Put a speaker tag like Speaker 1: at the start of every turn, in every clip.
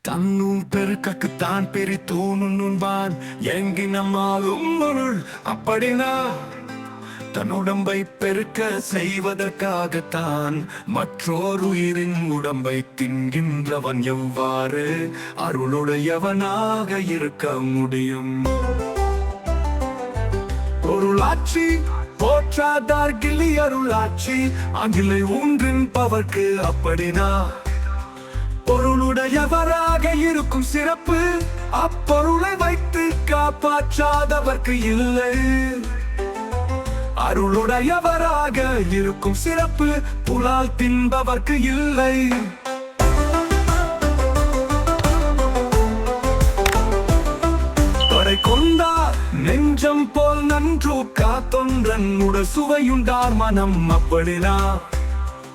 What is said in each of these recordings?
Speaker 1: தன்னும் பெருக்கக்குத்தான் பெரி உண்பான் எங்கி நம்மாலும் அருள் அப்படினா? தன் உடம்பை பெருக்க செய்வதற்காகத்தான் மற்றோர் உயிரின் உடம்பை தின்கின்றவன் எவ்வாறு? அருளுடையவனாக இருக்க முடியும். பொருளாட்சி போற்றாதார் கிளி அருளாட்சி அகிலை ஒன்றின் பவர்க்கு அப்படினா? பொருளுடையவராக இருக்கும் சிறப்பு அப்பொருளை வைத்து காப்பாற்றாதவர்க்கு இல்லை. அருளுடையவராக இருக்கும் சிறப்பு புலால் தின்பவர்க்கு இல்லை. தொடை கொண்டார் நெஞ்சம் போல் நன்று காத்தொன்றன் உட சுவையுண்டார் மனம் அப்படினா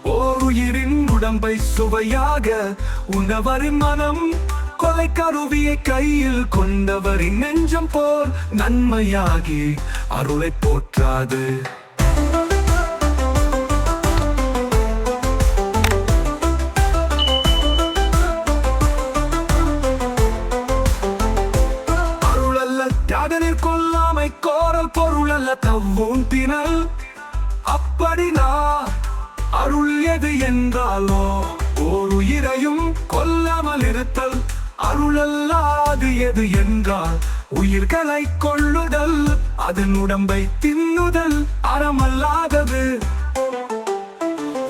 Speaker 1: ஓருயிரின் உடம்பை சுவையாக உணவரின் மனம். கொலை கருவியை கையில் கொண்டவரின் நெஞ்சம் போல் நன்மையாகி அருளை போற்றாது. அருளல்ல தியாகனிற் கொல்லாமை கோரல் பொருள் அல்ல தவ்வும் தினல். அப்படினா நான் எது என்றாலோ ஓர் உயிரையும் கொல்லாமல் இருத்தல். அருளல்லாது எது என்றால் உயிர்களை கொள்ளுதல். அதன் உடம்பை தின்னுதல் அறமல்லாதது.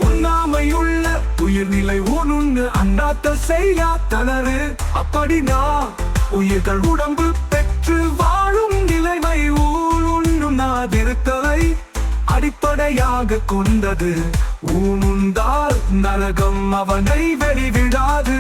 Speaker 1: உண்ணாமையுள்ள உயிர்நிலை உணர்ந்து அண்ணாத்த செய்யா தளரு அப்படினா உயிர்கள் உடம்பு அடிப்படையாக கொண்டது. ஊனுந்தால் நரகம் அவனை வெளிவிடாது.